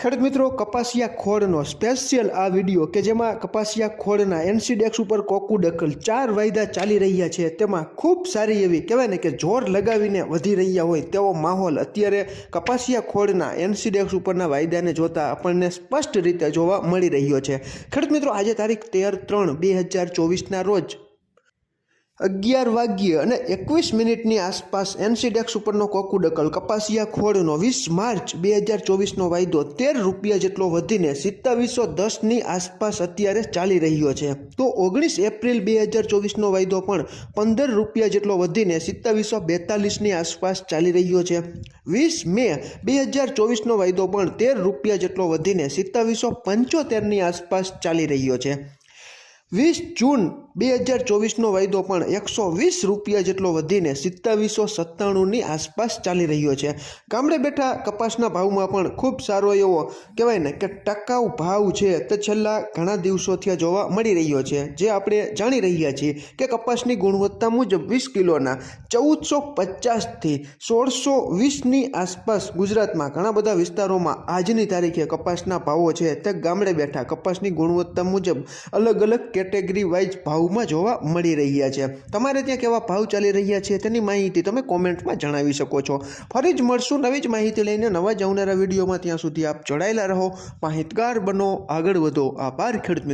ખેડૂત મિત્રો કપાસિયા ખોળનો સ્પેશિયલ આ વીડિયો કે જેમાં કપાસિયા ખોળના એનસીડેક્સ ઉપર કોકુ ડકલ ચાર વાયદા ચાલી રહ્યા છે. તેમાં ખૂબ સારી એવી કહેવાય ને કે જોર લગાવીને વધી રહ્યા હોય તેવો માહોલ અત્યારે કપાસિયા ખોળના એનસીડેક્સ ઉપરના વાયદાને જોતા આપણને સ્પષ્ટ રીતે જોવા મળી રહ્યો છે. ખેડૂત મિત્રો, આજે તારીખ તેર ત્રણ બે હજાર ચોવીસના રોજ અગિયાર વાગ્યે અને એકવીસ મિનિટની આસપાસ એનસીડેક્સ ઉપરનો કોકુડકલ કપાસિયા ખોળનો વીસ માર્ચ બે હજાર ચોવીસનો વાયદો તેર રૂપિયા જેટલો વધીને સિત્તાવીસો દસની આસપાસ અત્યારે ચાલી રહ્યો છે. તો ઓગણીસ એપ્રિલ બે હજાર ચોવીસનો વાયદો પણ પંદર રૂપિયા જેટલો વધીને સિત્તાવીસો બેતાલીસની આસપાસ ચાલી રહ્યો છે. વીસ મે બે હજાર ચોવીસનો વાયદો પણ તેર રૂપિયા જેટલો વધીને સિત્તાવીસો પંચોતેરની આસપાસ ચાલી રહ્યો છે. વીસ જૂન બે હજાર ચોવીસનો વાયદો પણ એકસો વીસ રૂપિયા જેટલો વધીને સિત્તાવીસો સત્તાણુંની આસપાસ ચાલી રહ્યો છે. ગામડે બેઠા કપાસના ભાવમાં પણ ખૂબ સારો એવો કહેવાય ને કે ટકાઉ ભાવ છે તે છેલ્લા ઘણા દિવસોથી જોવા મળી રહ્યો છે. જે આપણે જાણી રહ્યા છીએ કે કપાસની ગુણવત્તા મુજબ વીસ કિલોના ચૌદસો પચાસથી સોળસો વીસની આસપાસ ગુજરાતમાં ઘણા બધા વિસ્તારોમાં આજની તારીખે કપાસના ભાવો છે. તે ગામડે બેઠા કપાસની ગુણવત્તા મુજબ અલગ અલગ કેટેગરી વાઇઝ ભાવમાં જોવા મળી રહ્યા છે. તમારે ત્યાં કેવા ભાવ ચાલી રહ્યા છે તેની માહિતી તમે કોમેન્ટમાં જણાવી શકો છો. ફરી જ મળશું નવી જ માહિતી લઈને નવા જ આવનારા વિડીયોમાં. ત્યાં સુધી આપ જોડાયેલા રહો. માહિતગાર બનો. આગળ વધો. આભાર ખેડૂત